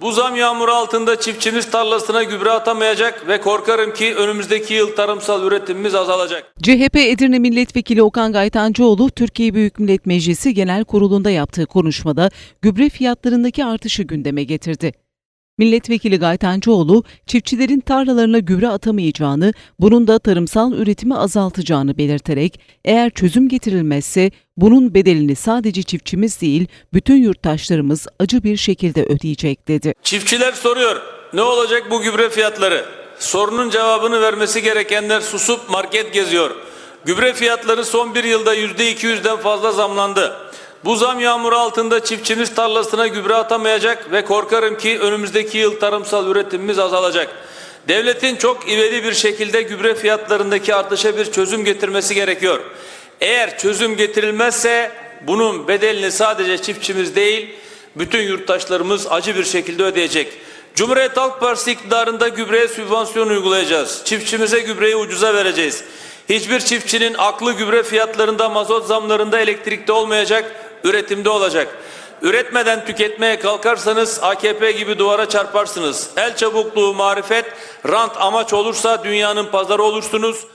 Bu zam yağmuru altında çiftçimiz tarlasına gübre atamayacak ve korkarım ki önümüzdeki yıl tarımsal üretimimiz azalacak. CHP Edirne Milletvekili Okan Gaytancıoğlu, Türkiye Büyük Millet Meclisi Genel Kurulu'nda yaptığı konuşmada gübre fiyatlarındaki artışı gündeme getirdi. Milletvekili Gaytancıoğlu, çiftçilerin tarlalarına gübre atamayacağını, bunun da tarımsal üretimi azaltacağını belirterek, eğer çözüm getirilmezse bunun bedelini sadece çiftçimiz değil, bütün yurttaşlarımız acı bir şekilde ödeyecek dedi. Çiftçiler soruyor ne olacak bu gübre fiyatları? Sorunun cevabını vermesi gerekenler susup market geziyor. Gübre fiyatları son bir yılda yüzde iki yüzden fazla zamlandı. Bu zam yağmuru altında çiftçimiz tarlasına gübre atamayacak ve korkarım ki önümüzdeki yıl tarımsal üretimimiz azalacak. Devletin çok ivedi bir şekilde gübre fiyatlarındaki artışa bir çözüm getirmesi gerekiyor. Eğer çözüm getirilmezse bunun bedelini sadece çiftçimiz değil, bütün yurttaşlarımız acı bir şekilde ödeyecek. Cumhuriyet Halk Partisi iktidarında gübreye sübvansiyon uygulayacağız. Çiftçimize gübreyi ucuza vereceğiz. Hiçbir çiftçinin aklı gübre fiyatlarında, mazot zamlarında, elektrikte olmayacak, üretimde olacak. Üretmeden tüketmeye kalkarsanız AKP gibi duvara çarparsınız. El çabukluğu, marifet, rant amaç olursa dünyanın pazarı olursunuz.